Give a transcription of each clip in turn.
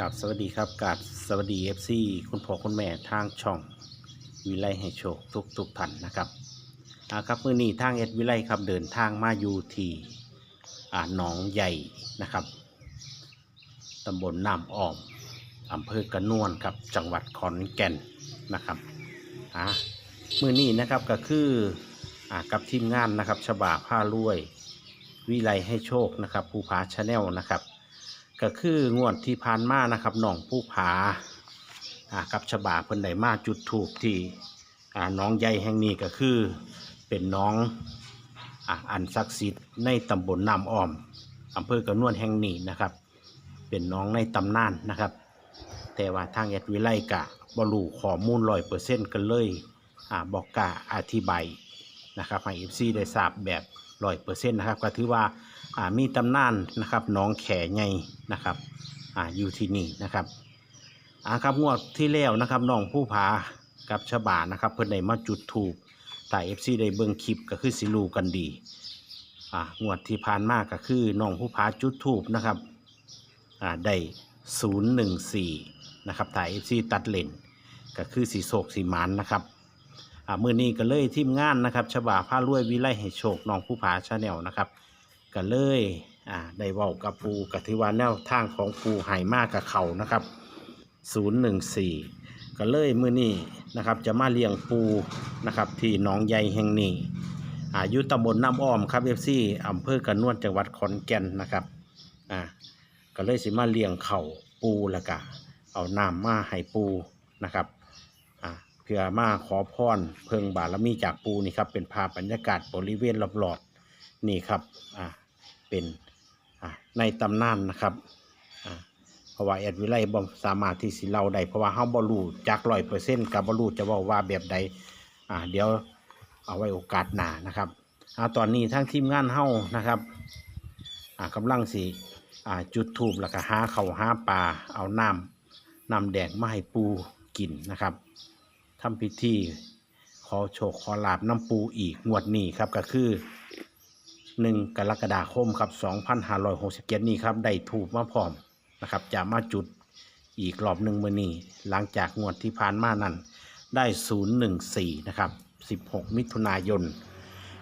กับสวัสดีครับกับสวัสดีเอฟซีคุณพ่อคุณแม่ทางช่องวิไลให้โชคทุกทุกท่านนะครับอ่าครับมื่อนี้ทางเอ็ดวิไลครับเดินทางมาอยู่ที่อ่าหนองใหญ่นะครับตำบลน้ำอ้อมอำเภอกระนวนครับจังหวัดขอนแก่นนะครับอ่ามื่อนี้นะครับก็คืออ่ากับทีมงานนะครับฉบาผ้ารวย วิไลให้โชคนะครับภูผาชาแนลนะครับ ก็คืองวดที่ผ่านมานะครับน้องผู้ผาอ่ากับฉบาเพิ่นได้มาจุดถูกที่อ่าน้องใหญ่แห่งนี้ก็คือเป็นน้องอ่าอันศักดิ์สิทธิ์ในตำบลน้ำอ้อมอำเภอกระนวนแห่งนี้นะครับ เป็นน้องในตำนานนะครับ แต่ว่าทางแอดวิไลกะบรูข้อมูลร้อยเปอร์เซ็นต์กันเลยอ่าบอกกล้าอธิบายนะครับให้เอฟซีได้ทราบแบบร้อยเปอร์เซ็นต์นะครับก็ถือว่า อ่ามีตำนานนะครับหน้องแขใหญ่นะครับอ่าอยู่ที่นี่นะครับอ่าครับงวดที่แล้วนะครับน้องผู้ผากับชบานะครับ เพิ่อนได้มาจุดถูกแต่เอฟซีได้เบิ่งคลิปก็คือสิรูกันดีอ่างวดที่ผ่านมาก็คือน้องผู้ผาจุดถูกนะครับอ่าได้ศูนย์หนึ่งสี่นะครับถ่ายเอฟซีตัดเลนก็คือสีโศกสีหมันนะครับอ่ามือนี้ก็เลยทีมงานนะครับฉบาผ้ารวยวิไลให้โชคน้องผู้ผาชาแนลนะครับ ก็เลยอ่าได้เว้ากับปูกับทิว่าแนวทางของปูหายมากกับเขานะครับ 014 ก็เลยมือนี้นะครับ จะมาเลี้ยงปูนะครับที่หนองใหญ่แห่งนี้อายุตำบลน้ำอ้อมครับเอฟซีอำเภอกระนวนจังหวัดขอนแก่นนะครับอ่าก็เลยสิมาเลี้ยงเข่าปูล้วก็เอาน้ำมาให้ปูนะครับอ่าเพื่อมาขอพรเพิงบารมีจากปูนี่ครับเป็นภาพบรรยากาศบริเวณรอบๆ นี่ครับอ่าเป็นอ่าในตำนานนะครับอ่าเพราะว่าแอดวิไลบ่สามารถที่สิเล่าได้เพราะว่าเฮาบ่รู้จากร้อยเปอร์เซ็นต์กับบ่รู้จะว้าว่าแบบใดอ่าเดี๋ยวเอาไว้โอกาสหน้านะครับอ่าตอนนี้ทั้งทีมงานเฮานะครับอ่ากำลังสิอ่าจุดธูปแล้วก็หาเขาหาปลาเอาน้ำน้ำแดงมาให้ปูกินนะครับทำพิธีขอโชคขอลาบน้ำปูอีกงวดนี้ครับก็คือ หนึ่งกรกฎาคมครับ2567 นี้ครับได้ถูกมาพร้อมนะครับจะมาจุดอีกรอบหนึ่งมื่อนี้หลังจากงวดที่ผ่านมานั้นได้ 014 นะครับ 16 มิถุนายน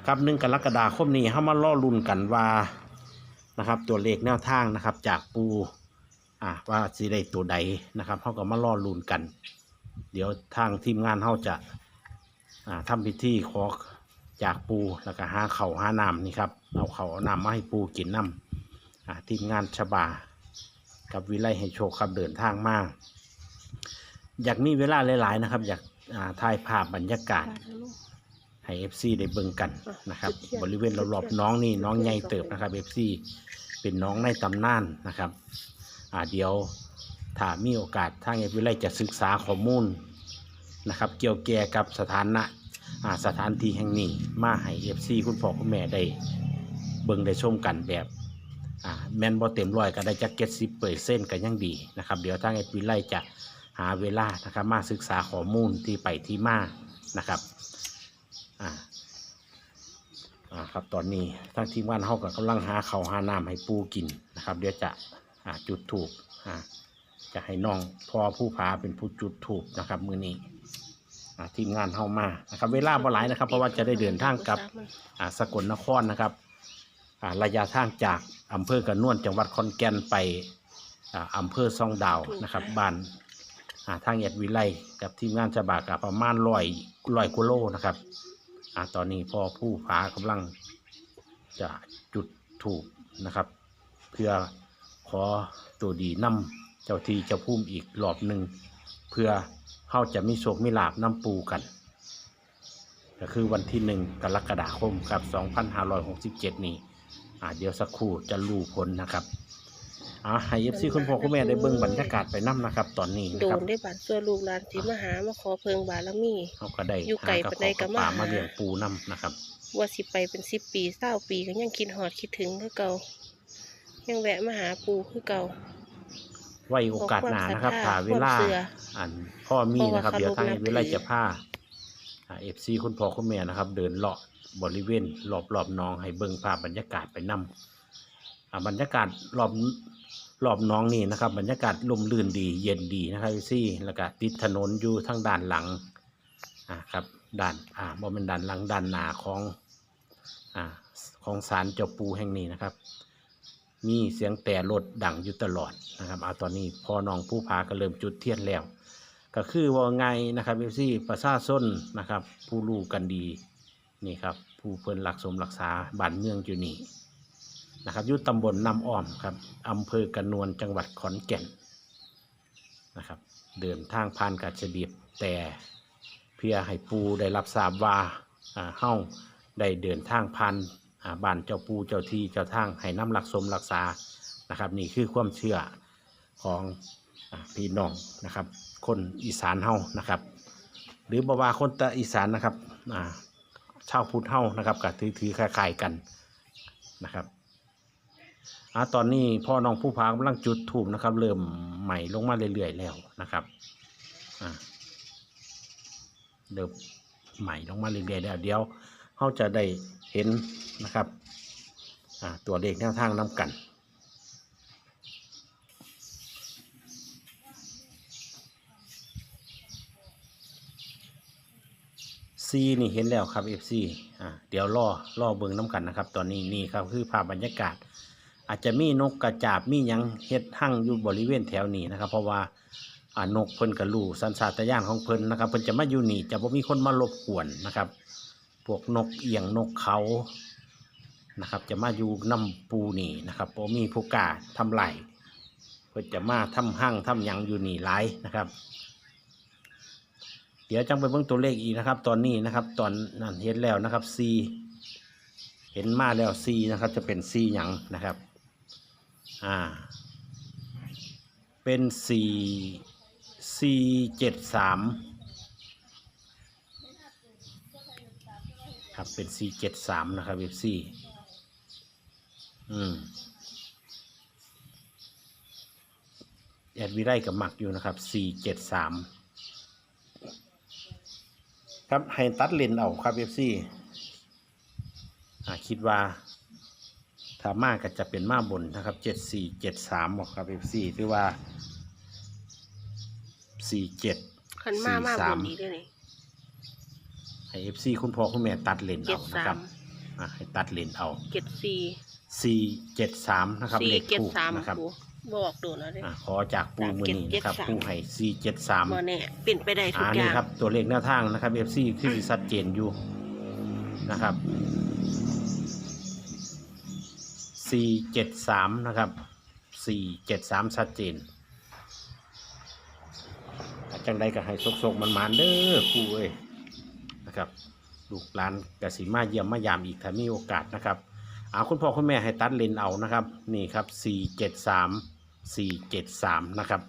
ครับหนึ่งกรกฎาคมนี้เข้ามาล่อลุ่นกันว่านะครับตัวเลขแนวทางนะครับ จากปูอ่าว่าสิได้ตัวใดนะครับเขาก็มาล่อลุ่นกัน เดี๋ยวทางทีมงานเขาจะอ่าทำพิธีขอ จากปูแล้วก็หาเขาวหาน้ำนี่ครับเอาเขาเอาน้ำมาให้ปูกินน้ำอ่าทีมงานชบากับวิไลให้โชคครับเดินทางมาอยากมีเวลาหลาย ๆ นะครับ อยากาถ่ายภาพบรรยากาศให้เอฟซีได้เบิ่งกันนะครับ บริเวณรอบๆน้องนี่น้องใหญ่เติบนะครับเอฟซีเป็นน้องในตำนานนะครับอ่าเดี๋ยวถ้ามีโอกาสทางเอฟวิไลจะศึกษาข้อมูลนะครับ เกี่ยวแก่กับสถานะ สถานที่แห่งนี้มาให้เอฟซีคุณพ่อคุณแม่ได้เบิ่งได้ชมกันแบบแมนบอเต็มร้อยก็ได้จักเก็ตสิบเปอร์เซ็นต์ก็ยังดีนะครับเดี๋ยวทางเอฟวิไลจะหาเวลานะครับมาศึกษาข้อมูลที่ไปที่มานะครับอ่าอ่าครับตอนนี้ทางทีมงานเขาก็กำลังหาเขาหาน้ำให้ปูกินนะครับ เดี๋ยวจะจุดถูกจะให้น้องพอผู้ผาเป็นผู้จุดถูกนะครับมือนี้ อ่าทีมงานเข้ามานะครับเวลาบ่หลายนะครับ เพราะว่าจะได้เดินทางกลับอ่าสกลนครนะครับอ่าระยะทางจากอำเภอกระนวนจังหวัดขอนแก่นไปอ่าอำเภอซ่องดาวนะครับบ้านอ่าทางเอ็ดวิไลกับทีมงานจะบากกับประมาณร้อยร้อยกิโลนะครับอ่าตอนนี้พ่อผู้ผากำลังจะจุดถูกนะครับ เพื่อขอตัวดีนำเจ้าที่เจ้าพุ่มอีกรอบหนึ่งเพื่อ เขาจะมีโชคมีลาบน้ำปูกัน ก็คือวันที่หนึ่งกรกฎาคมครับ 2567 นี้อ่าเดี๋ยวสักครู่จะรู้ผลนะครับอ่าให้เอฟซีคุณพ่อคุณแม่ได้เบิ่งบรรยากาศไปน้ำนะครับ ตอนนี้นะโดครับนได้บาดส่วนลูกหลานสิมาหามาขอเพิงบารมี เขาก็ได้อยู่ไกลหาปานใดก็บมาป่าหามาเลี้ยงปูน้ำนะครับ ว่าสิไปเป็นสิบปีเศร้าปีก็ยังคิดหอดคิดถึงคือเก่ายังแวะมาหาปูคือเก่า ไว้โอกาสหน้านะครับขอความศรัทธาถ้าเวลาความเชื่ออันพ่อมีนะครับเพราะว่าเดี๋ยวทางเคารพนับเวลาถือจะพาเอฟซีคุณพ่อคุณแม่นะครับ เดินเลาะบริเวณรอบรอบๆหน้องให้เบิ่งภาพบรรยากาศไปนำอ่าบรรยากาศรอบรอบน้องนี่นะครับ บรรยากาศลมลื่นดี เย็นดีนะครับซี่แล้วก็ติดถนนอยู่ทางด้านหลังอ่าครับด้านอ่าบ่เป็นด้านหลังด้านหน้าของอ่าของศาลเจ้าปูแห่งนี้นะครับ มีเสียงแต่รถดังอยู่ตลอดนะครับเอาตอนนี้พอน้องผู้พาก็เริ่มจุดเทียนแล้ว ก็คือว่าไงนะครับเอฟซีประชาชนนะครับ ผู้รู้กันดีนี่ครับผู้เพิ่นรักสมรักษาบ้านเมืองอยู่นี่นะครับอยู่ตำบลน้ำอ้อมครับอำเภอกระนวนจังหวัดขอนแก่นนะครับเดินทางผ่านกาดเฉดียบแต่เพื่อให้ปูได้รับทราบว่าอ่าเฮาได้เดินทางผ่าน อ่าบ้านเจ้าปูเจ้าที่เจ้าทางให้น้ำรักสมรักษานะครับ นี่คือความเชื่อของอาพี่น้องนะครับ คนอีสานเฮานะครับ หรือบว่าคนตะอีสานนะครับอ่าชาวพุทธเฮานะครับก็ถือถือคล้ายๆกันนะครับอ่าตอนนี้พ่อน้องผู้พากำลังจุดถูกนะครับ เริ่มใหม่ลงมาเรื่อยๆแล้วนะครับอ่าเริ่มใหม่ลงมาเรื่อยๆแล้วเดี๋ยว เขาจะได้เห็นนะครับตัวเลขแนวทางน้กันซีนี่เห็นแล้วครับ FC อ่าเดี๋ยวรอรอเบิงน้ำกันนะครับ ตอนนี้นี่ครับคือภาพบรรยากาศ อาจจะมีนกกระจาบมียังเฮ็ดหั่งอยู่บริเวณแถวนี้นะครับ เพราะว่าอ่านกเพิ่นกระลูสันสาตญาณของเพิ่นนะครับเพิ่นจะมาอยู่นี่จะบ่มีคนมารบกวนนะครับ พวกนกเอียงนกเขานะครับ จะมาอยู่น้ำปูนี่นะครับบ่มีผู้กาทำลายเพิ่นจะมาทำหั่งทำยังอยู่นี่หลายนะครับ เดี๋ยวจังไปเบิ่งตัวเลขอีกนะครับ ตอนนี้นะครับ ตอนนั้นเห็นแล้วนะครับ C เห็นมาแล้ว C นะครับ จะเป็น C หยังนะครับ อ่า เป็น C C เจ็ดสาม ครับเป็น C เจ็ดสามนะครับเว็บ C อืมแอดวิไลกับหมักอยู่นะครับ C เจ็ดสามครับให้ตัดเลนเอาครับเอฟซีคิดว่าถ้ามากก็จะเป็นมาบนนะครับเจ็ดสี่เจ็ดสามบอกครับเอฟซีหรือว่าสี่เจ็ดขันมามาสี่บสามนนี้ด้วยนี่ ให้เอฟซีคุณพ่อคุณแม่ตัดเลนเจ็เอาดนะสาครับมอะให้ตัดเลนเอาเจ็ดสี่สี่เจ็ดสามนะครับสี่เลขเจ็ดคู่สามนะครับปูบอกดูนะเด้อะขอจากปูมือนี้นะครับจากเจ็ดเจ็ดสามปูให้สี่เจ็ดสามบ่แน่เปลี่ยนไปได้ทุกอ่าอนี่ย่างครับตัวเลขแนวทางนะครับ FC ที่ชัดเจนอยู่นะครับ 473 นะครับ 473ชัดเจนอาจังใดก็ให้สกๆมันมานๆเด้อครูเอ้ย นะครับลูกหลานกสิมาเยี่ยมมายามอีกถ้ามีโอกาสนะครับเอาคุณพ่อคุณแม่ให้ตัดเลนเอานะครับ นี่ครับ 473 473 นะครับ